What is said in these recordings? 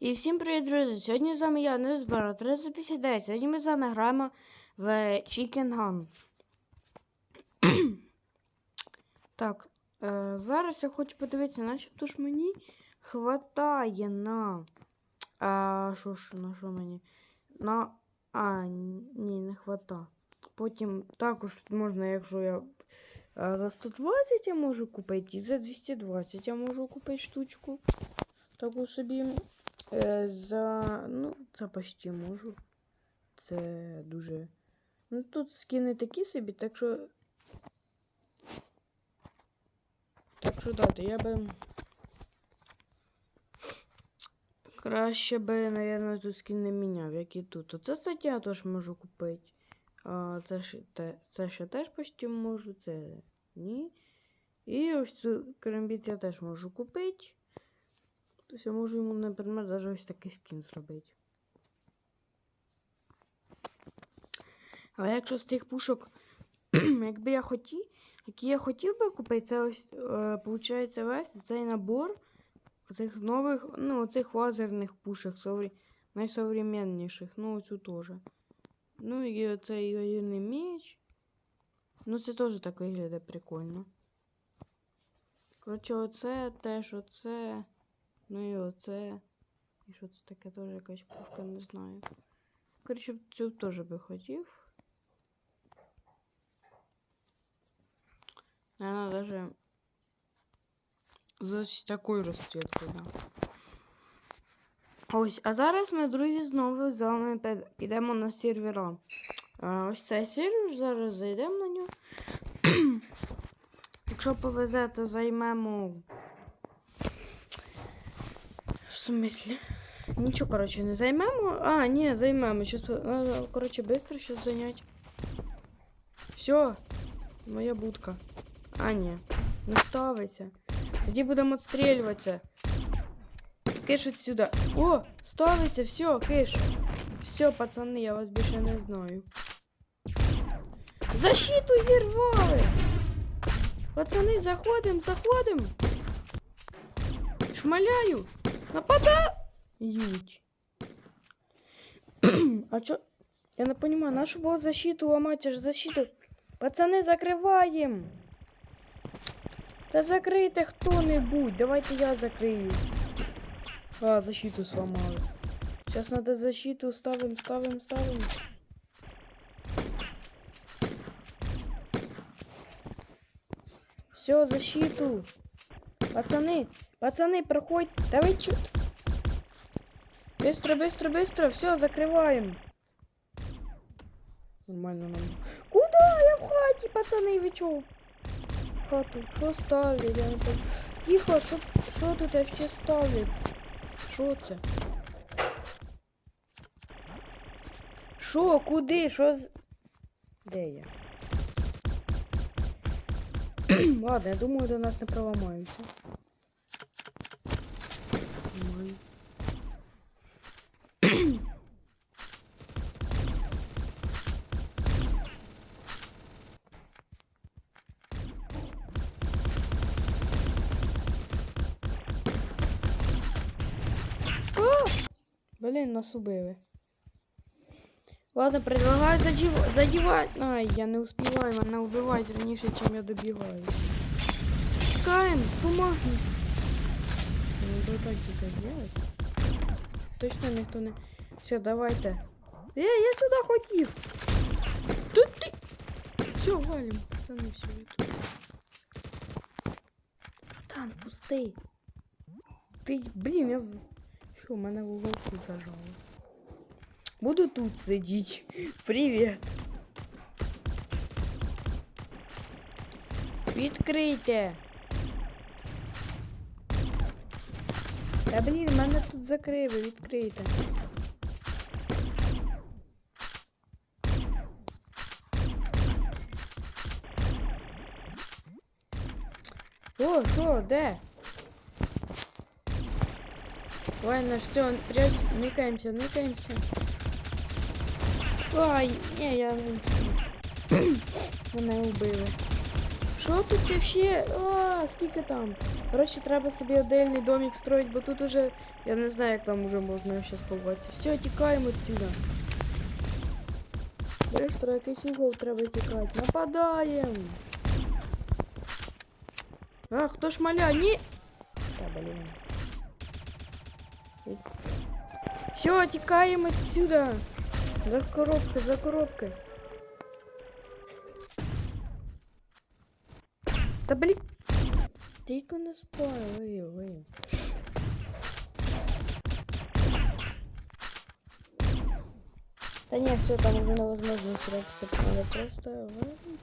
І всім привіт, друзі! Сьогодні з вами я, Незбора 359. Сьогодні ми з вами граємо в Chicken Gun. так, е, зараз я хочу подивитися, начебто ж мені хватає на. А, що ж, на що мені? На. А, ні, не хвата. Потім також можна, якщо я. е, За 120 я можу купити, і за 220 я можу купити штучку. Таку собі. Е, за. Ну, це почти можу. Це дуже. Ну тут скини такі собі, так що. Так що дати, я би. Краще би, напевно, тут скін не міняв, як і тут. Оце стаття я теж можу купити. А це ж те, це ще теж почти можу, це ні. І ось цю керамбіт я теж можу купити. Тобто я можу йому, наприклад, навіть ось такий скін зробити. Але якщо з тих пушок, якби я хотів, які я хотів би купити, це ось, е, виходить, весь цей набор оцих нових, ну, оцих лазерних пушок, соврі... найсовременніших, ну, оцю теж. Ну, і оцей ядерний меч. Ну, це теж так виглядає прикольно. Коротше, оце теж оце. Ну і оце. І що це таке теж якась пушка, не знаю. Коротше, цю теж би хотів. Наверное, даже з такою розцвіткою, да. Ось, а зараз ми, друзі, знову з вами підемо на сервера. Ось цей сервер, зараз зайдемо на нього. Якщо повезе, то займемо. В смислі? Нічого, коротше, не займемо. А, ні, займемо. Щас, надо, коротше, быстро щас зайняти. Все, моя будка. А, ні, не ставиться. Тоді будемо відстрілюватися. Киш отсюда. О, ставиться, все, киш. Все, пацани, я вас більше не знаю. Защиту зірвали! Пацани, заходим, заходим. Шмаляю. Нападають. а чё? Я не понимаю, нашу было защиту ломать, аж защиту. Пацаны, закрываем. Да закрийте хто-небудь. Давайте я закрию. А, защиту сломали. Сейчас надо защиту ставим, ставим, ставим. Все, защиту. Пацаны, пацаны, проходь. Давай чё? Быстро, быстро, быстро. Все, закрываем. Нормально нам. Куда? Я в хаті, пацаны, вы чё? Хату. Що ставлять? Я не пон... Тихо, що, що тут вообще ставлять? Що це? Що, куди? Що з... Де я? Ладно, я думаю, до нас не проламаються. Блин, нас убили. Ладно, предлагаю задев... задевать. Ай, я не успеваю, мене убивать раніше, чим я добігаю. Чекаем, помогни. Не буду так тільки делать. Точно ніхто не... Все, давайте. Е, я сюди хотів. Тут ти... Все, валим, пацаны, все, я тут. Братан, пустий. Ти, блін, я... в- Що, мене в уголку зажало. Буду тут сидеть. Привет. Відкрийте. Та блін, мене тут закрили, відкрийте. О, що, де? Ладно, все, прячь, никаемся, никаемся. Ай, не, я не Мене убили. Що тут вообще? А, скільки там? Коротше, треба собі отдельний домик строить, бо тут уже, я не знаю, як там уже можна ще сховатися. Все, тікаємо відсюди. Быстро, якийсь угол треба тікати. Нападаємо. А, хто ж маля? Ні! Та, блін. Все, тікаємо отсюда. За коробки, за коробки. Та блін. Тільки не спали, ви. Да нет, все, там уже невозможно спрятаться, надо просто вырубить.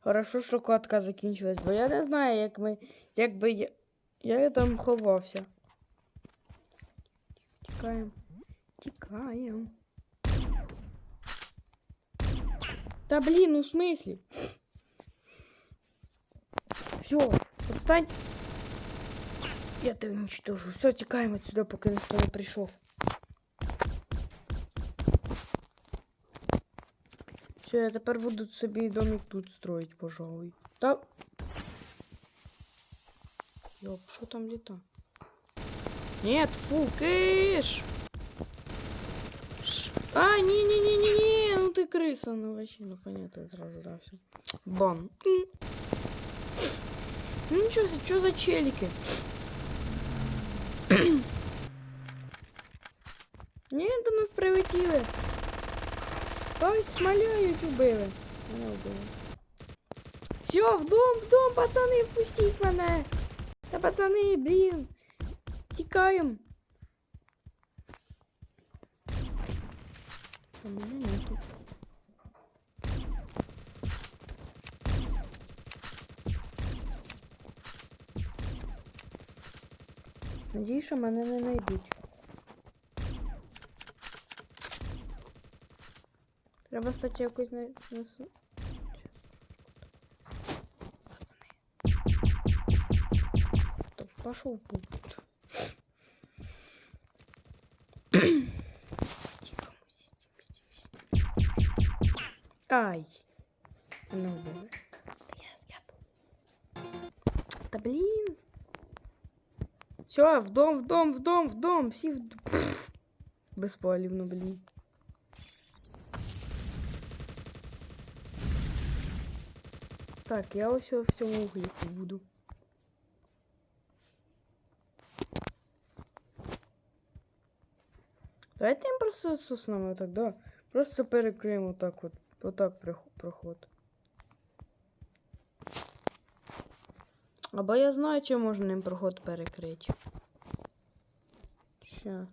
Хорошо, що катка закінчилась, бо я не знаю, як ми. Як би я. Я там ховався. Тікаємо. Тікаємо. Та блін, ну в смислі? Все, отстань. Я тебе уничтожу. Все, тікаємо отсюда, поки ніхто не прийшов. Все, я тепер буду собі домик тут строить, пожалуй. Та... Ёп, що там літа? Нет, фу, киш! Ш- А, не-не-не-не-не, ну ты крыса, ну вообще, ну понятно, сразу, да, все. Бан. М. Ну ничего, себе, что за челики? Ні, до нас прилетіли. Ой, смоляють убили. Мене убили. Все, в дом, в дом, пацани, впустіть мене. Та пацани, блін. Тікаємо. А мене нету. Надіюсь, що мене не знайдуть. Треба, кстати, якось на... пошел путь. Ай. Ну, боже. Да блин. Все, в дом, в дом, в дом, в дом. Всі в д- Пф. Безпалівно, блін. Так, я ось в цьому углі буду. Давайте їм просто з соснами так, да? Просто перекриємо так от. Отак прих- проход. Або я знаю, чи можна їм проход перекрити. Ща.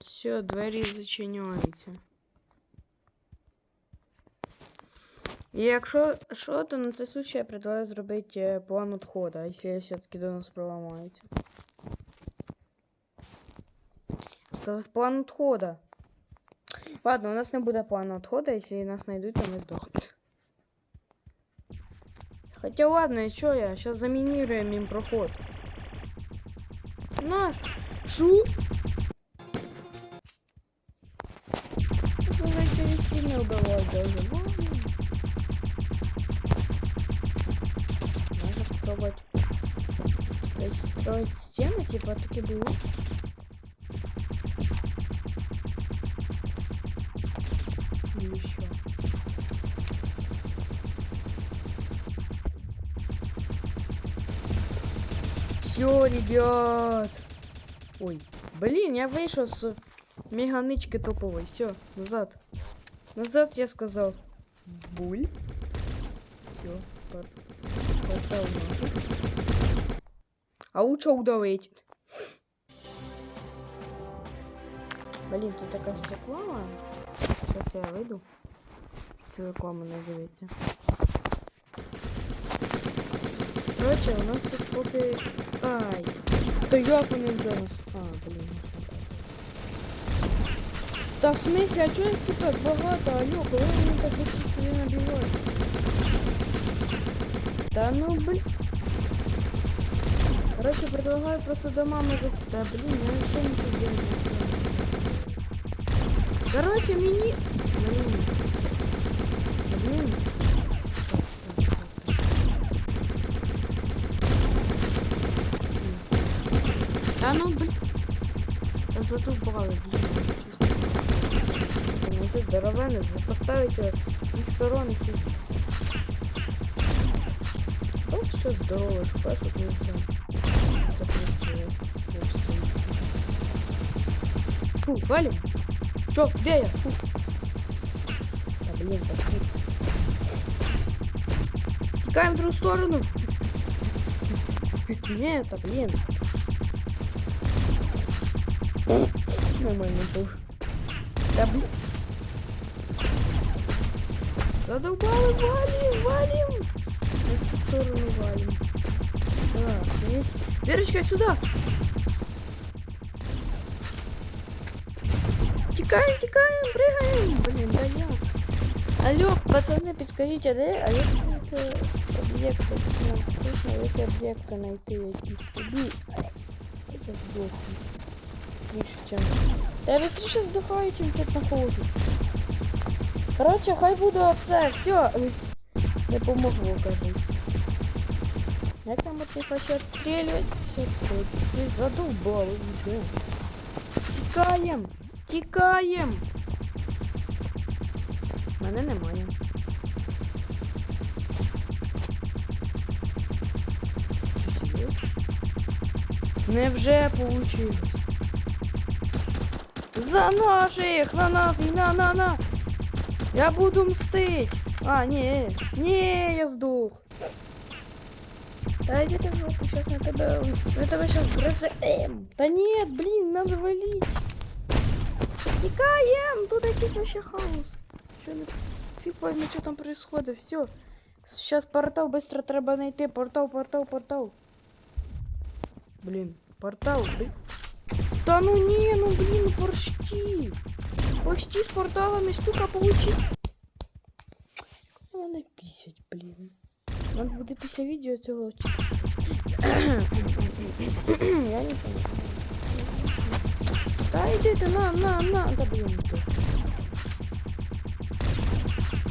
Все, двері зачиняються. І якщо що, то на цей случай я предлагаю зробити е, план відходу, якщо все-таки до нас проламається. Сказав план відходу. Ладно, у нас не буде плану відходу, якщо нас знайдуть, то ми здохнемо. Хотя ладно, и чё я? Сейчас заминируем им проход. Наш. Шу? Это уже через сильно убивать даже. Строить стены, типа таки было. Или еще. Все, ребят. Ой, блин, я вышел с меганычки топовой. Все, назад. Назад я сказал. Буль. Все, портал нахуй. А лучше удалить. Блин, тут такая реклама. Сейчас я выйду. Что реклама называется. Короче, у нас тут поки... Ай. Та як вони зараз? А, блін. Та в смысле, а чого їх тут так багато? Алло, коли вони так быстро собі набивають? Та ну блін. Короче, предлагаю просто до мамы. Да, блин, я ничего не делать. Короче, мини... Блин. Блин. Да ну, блин. Да задубало, блин. Ну ты здоровенный, ну, вы поставите их сторон и сидите. Все здорово, шпашек не все. Фу, валим. Чё, где я? Фу. Да блин, пошли. Текаем в другую сторону. Нет, да блин. Нормально был. Да блин. Задолбали, валим, валим. В эту сторону валим. Так, есть. Верочка, сюда. Тікаємо, тікаємо, пригаємо. Блін, да як? Алло, пацани, підскажіть, де? А як знайти об'єкти? Нам точно які об'єкти знайти якісь тобі. Ай, Я здохну. Більше чим. Та я быстріше здохаю, чим тут знаходжусь. Коротше, хай буде оце, все. Не помогло, кажуть. Як там от не хочу отстрілюватися? Ти задовбали вже. Тікаємо! Тікаємо! Мене немає. Щось є? Невже получилось? За наших! На на на на на! Я буду мстить! А, ні, ні, я здох. Да иди ты в жопу, сейчас мы тебя, мы тебя сейчас грызем. Да нет, блин, надо валить. Тікаєм! Тут якийсь вообще хаос. Що не фіг пойми, що там происходит. Все. Сейчас портал быстро треба знайти. Портал, портал, портал. Блин, портал, блин. Да ну не, ну блин, почти. Почти с порталами штука получить. Надо писать, блин. Надо буде після відео цього. Я не понял. Та йди ти, на, на, на, да блін ти.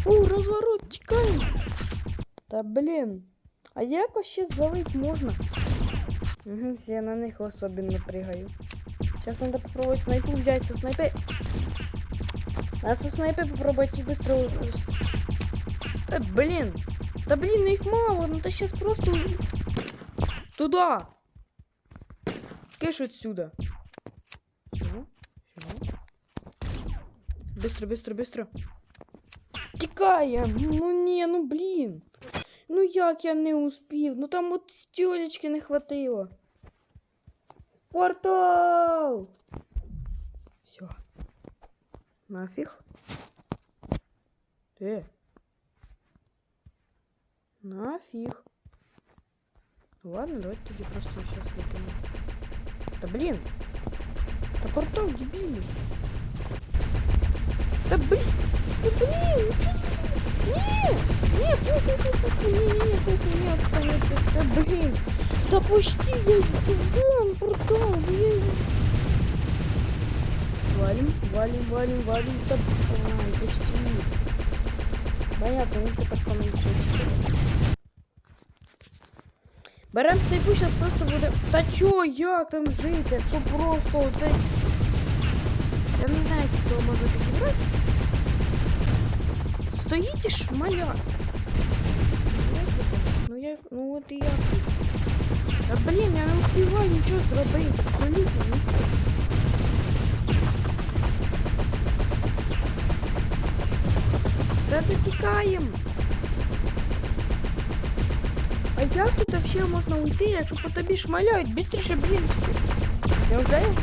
У, розворот, тікаємо. Та блін. А як вообще звалить можна? Угу, я на них особенно прыгаю. Сейчас надо попробовать снайпу взять со снайпе. Надо со снайпе попробовать и быстро... Э, блин. Да блин, ну их мало, ну ты сейчас просто... Туда! Кэш отсюда. Быстро, быстро, быстро. Тікаємо! Ну не, ну блін. Ну як я не успів? Ну там от стілечки не хватило. Портал! Все. Нафіг. Де? Нафіг. Ну ладно, давайте тоді просто сейчас викину. Да блин! Да портал дебильный! Да блин! Да блин! ну чё ты- Не! Не, фу, фу, фу, фу, фу, не, не, не, фу, фу, не, отстань, отстань. Да блин! Да почти я вон портал, блин! Валим, валим, валим, валим, да ай, почти. Понятно, ну тепер поменше. Берем снайпу, зараз просто буде. Та чо, як там жити? Якщо просто оцей. Я не знаю, як цього можна підібрати. Стоїть і шмаля. Ну я. Ну от і я. Та блін, я не успіваю нічого зробити. Абсолютно нічого. Та дотікаємо. А як тут вообще можна уйти, якщо по тобі шмаляють? Бістріше, блін. Я вже його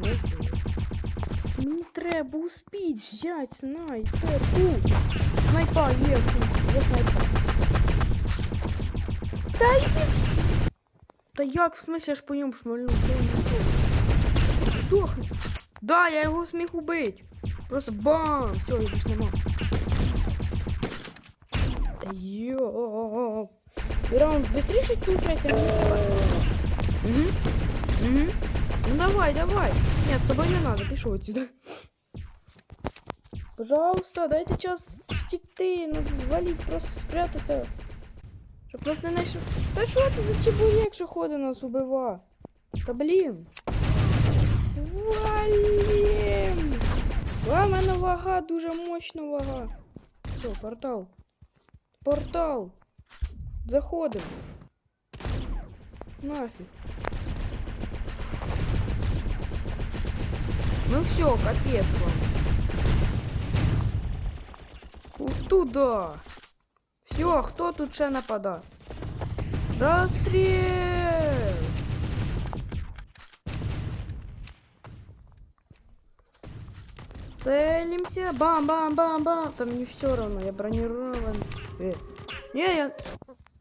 Не знаю. Мені треба успіть взяти снайперку. Снайпа є, є снайпа. Та йди. Та як в смысле я ж по ньому шмальну? Сдохни. Да, я його зміг убить. Просто бам! Все, його ж нема. Та йоп. Раунд быстрее включайся. Угу. Угу. Ну давай, давай. Нет, с тобой не надо, пишу отсюда. Пожалуйста, дайте час втекти, надо звалить, просто спрятаться. Щоб нас не знайшов. Та що це за чебурек, що ходить нас убива? Та блін. Валім! А, в мене вага, дуже мощна вага. Все, портал. Портал. Заходимо. Нафиг. Ну все, капец вам. У- Туда. Все, кто тут ще напада? Расстрел! Целимся. Бам-бам-бам-бам. Там не все равно, я бронирован. Э. Не, я...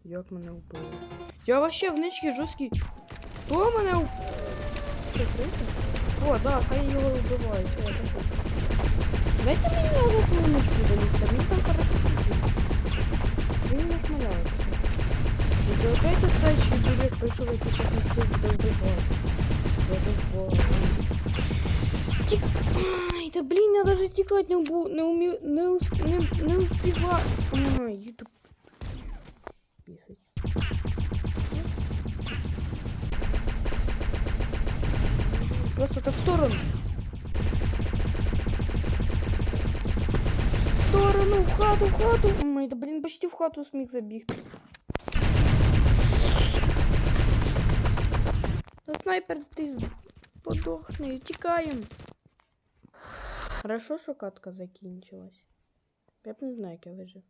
Як мене вбили? Я вообще в нички жорсткий. Хто мене вбив? О, да, хай його вбивають. О Дайте мені на одну ничку залізти, він там хорошо сидить. Він не шмаляється. І опять оцей чоловік прийшов якийсь місців буде вбивати. Я вбиваю. Тік... Ай, да блін, я даже тікати не, убу... не, умів... не, ус... не, не успіваю. Ай, ютуб. Бісить. Просто так в сторону. Сторону, в хату, в хату. Ой, да блін, почти в хату сміг забігти. Та снайпер, з- подохни, тікаємо. Хорошо, що катка закінчилась. Я б не знаю, як я вижив.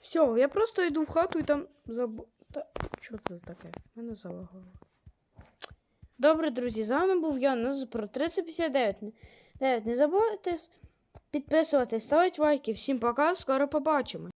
Все, я просто йду в хату і там забу... Та... Що це таке? Мене залагало. Добре, друзі, з вами був я на про 359. Не- Не, не забудьте підписуватись, ставити лайки. Всім пока, скоро побачимо.